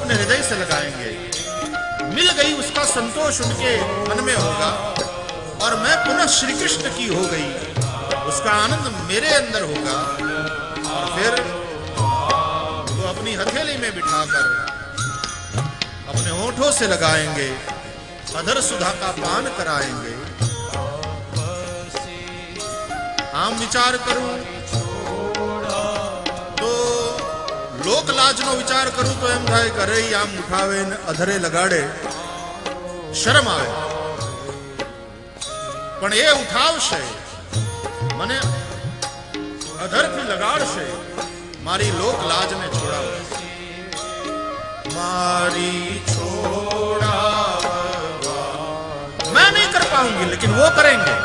अपने हृदय से लगाएँगे। मिल गई उसका संतोष उनके मन में होगा और मैं पुनः श्री कृष्ण की हो गई। उसका आनंद मेरे अंदर होगा और फिर वो अपनी हथेली में बिठाकर अपने होठों से लगाएँगे, अधर सुधा का पान कराएँगे। हम विचार करूँ લોક લાજનો વિચાર કરું તો એમ થાય કે અરે ઈ આમ ઉઠાવે ને અધરે લગાડે શરમ આવે પણ એ ઉઠાવશે મને અધરથી લગાડશે મારી લોક લાજને છોડાવશે મારી છોડાવવા मैं नहीं कर पाऊंगी लेकिन वो करेंगे